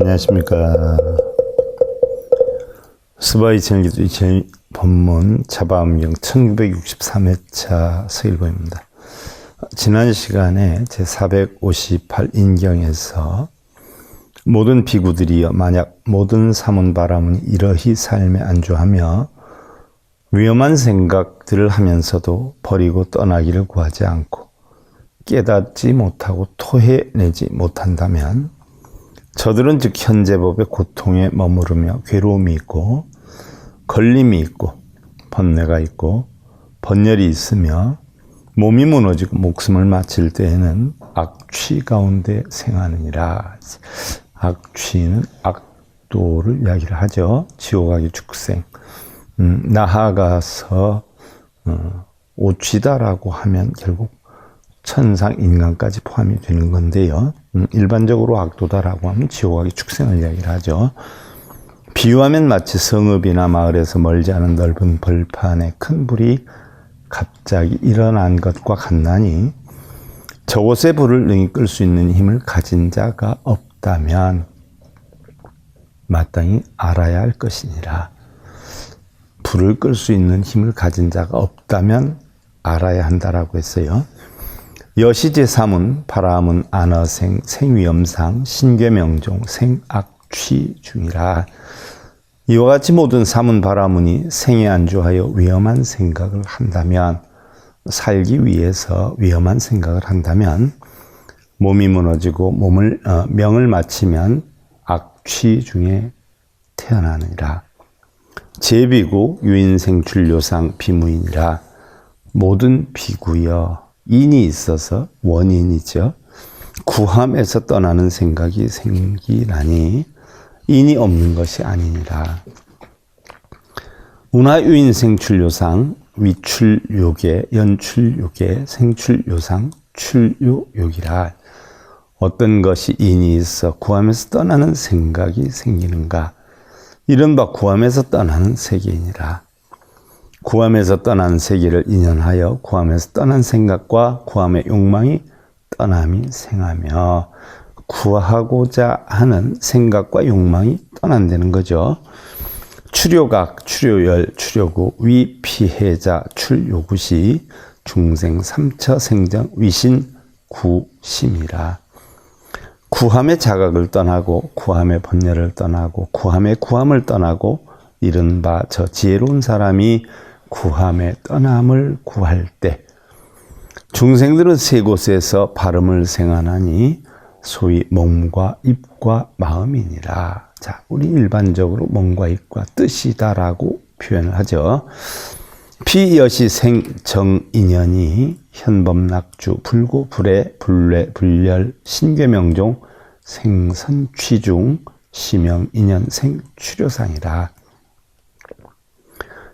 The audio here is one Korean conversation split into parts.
안녕하십니까. 스바 2000기도 2000 본문 자바음경 1963회차 서일보입니다. 지난 시간에 제 458인경에서 모든 비구들이여 만약 모든 삼은 바람은 이러히 삶에 안주하며 위험한 생각들을 하면서도 버리고 떠나기를 구하지 않고 깨닫지 못하고 토해내지 못한다면 저들은 즉 현재법의 고통에 머무르며 괴로움이 있고 걸림이 있고 번뇌가 있고 번열이 있으며 몸이 무너지고 목숨을 마칠 때에는 악취 가운데 생하느니라. 악취는 악도를 이야기를 하죠. 지옥악의 축생. 음, 나아가서 어, 오취다라고 하면 결국 천상 인간까지 포함이 되는 건데요. 음, 일반적으로 악도다라고 하면 지옥악의 축생을 이야기를 하죠. 비유하면 마치 성읍이나 마을에서 멀지 않은 넓은 벌판에 큰 불이 갑자기 일어난 것과 같나니 저곳에 불을 능히 끌 수 있는 힘을 가진 자가 없다면 마땅히 알아야 할 것이니라. 불을 끌 수 있는 힘을 가진 자가 없다면 알아야 한다라고 했어요. 여시제 삼은 바람은 안어생 생위험상 신괴명종 생악취 중이라. 이와 같이 모든 삼은 바라문이 생에 안주하여 위험한 생각을 한다면 살기 위해서 위험한 생각을 한다면 몸이 무너지고 몸을 어, 명을 마치면 악취 중에 태어나느니라. 제비구 유인생출요상 비무이니라. 모든 비구여 인이 있어서 원인이죠. 구함에서 떠나는 생각이 생기나니 인이 없는 것이 아니니라. 운하유인 생출요상 위출요계 연출요계 생출요상 출요욕이라 어떤 것이 인이 있어 구함에서 떠나는 생각이 생기는가 이른바 구함에서 떠나는 세계이니라. 구함에서 떠난 세계를 인연하여 구함에서 떠난 생각과 구함의 욕망이 떠남이 생하며 구하고자 하는 생각과 욕망이 떠난다는 거죠. 추료각, 추료열, 추료구, 위 피해자, 출요구시, 중생, 삼처, 생정, 위신, 구심이라. 구함의 자각을 떠나고 구함의 번뇌를 떠나고 구함의 구함을 떠나고 이른바 저 지혜로운 사람이 구함의 떠남을 구할 때 중생들은 세 곳에서 발음을 생하나니 소위 몸과 입과 마음이니라. 자, 우리 일반적으로 몸과 입과 뜻이다라고 표현을 하죠. 피여시 생정 인연이 현범낙주 불구 불의 불례 불렬 신괴명종 생선취중 시명 인연 생추료상이라.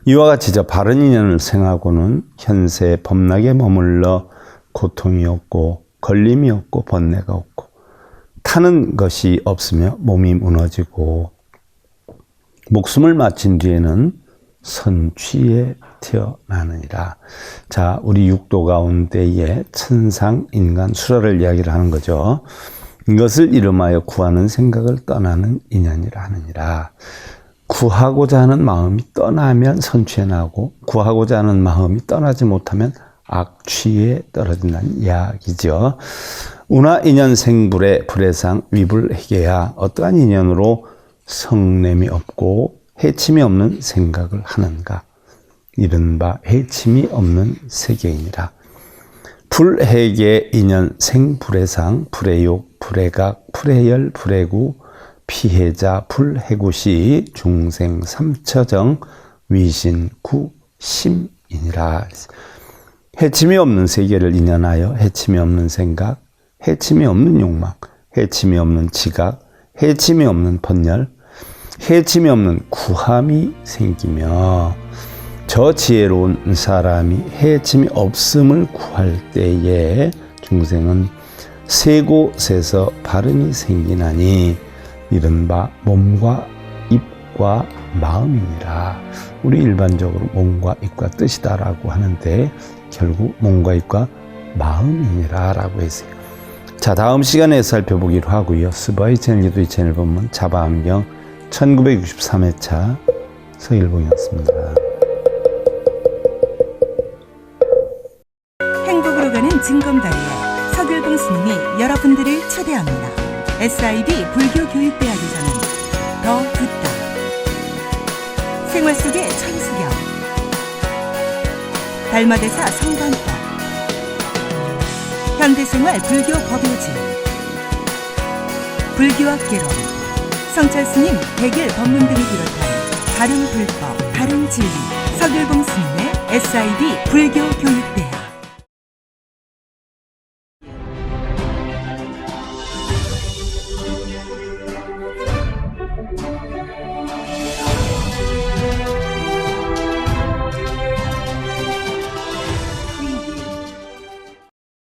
이와 같이 저 바른 인연을 생하고는 현세 범락에 머물러 고통이 없고 걸림이 없고 번뇌가 없고 타는 것이 없으며 몸이 무너지고 목숨을 마친 뒤에는 선취에 태어나느니라. 자, 우리 육도 가운데에 천상, 인간, 수라를 이야기를 하는 거죠. 이것을 이름하여 구하는 생각을 떠나는 인연이라 하느니라. 구하고자 하는 마음이 떠나면 선취에 나고 구하고자 하는 마음이 떠나지 못하면 악취에 떨어진다는 이야기죠. 운하 인연 생불의 불해상 위불해계야 어떠한 인연으로 성냄이 없고 해침이 없는 생각을 하는가 이른바 해침이 없는 세계이니라. 불해계 인연 생불해상 불해욕 불해각 불해열 불해구 피해자 불해구시 중생 삼처정 위신 구심이니라. 해침이 없는 세계를 인연하여 해침이 없는 생각, 해침이 없는 욕망, 해침이 없는 지각, 해침이 없는 번열, 해침이 없는 구함이 생기며 저 지혜로운 사람이 해침이 없음을 구할 때에 중생은 세 곳에서 발음이 생기나니 이른바 몸과 입과 마음이니라. 우리 일반적으로 몸과 입과 뜻이다라고 하는데 결국 몸과 입과 마음이니라라고 했어요. 자, 다음 시간에 살펴보기로 하고요. 스바이 채널 유튜브 채널 보면 자바암경 1963회차 서일봉이었습니다. 행복으로 가는 징검다리에 서글봉 스님이 여러분들을 초대합니다. SIB 불교교육대학에서는 더 듣다. 생활 속의 천수경. 달마대사 성관법. 현대생활 불교 법요지. 불교학 개론. 성찰 스님 백일 법문 등을 비롯한 다른 불법, 다른 진리. 서글봉 스님의 SIB 불교교육대학.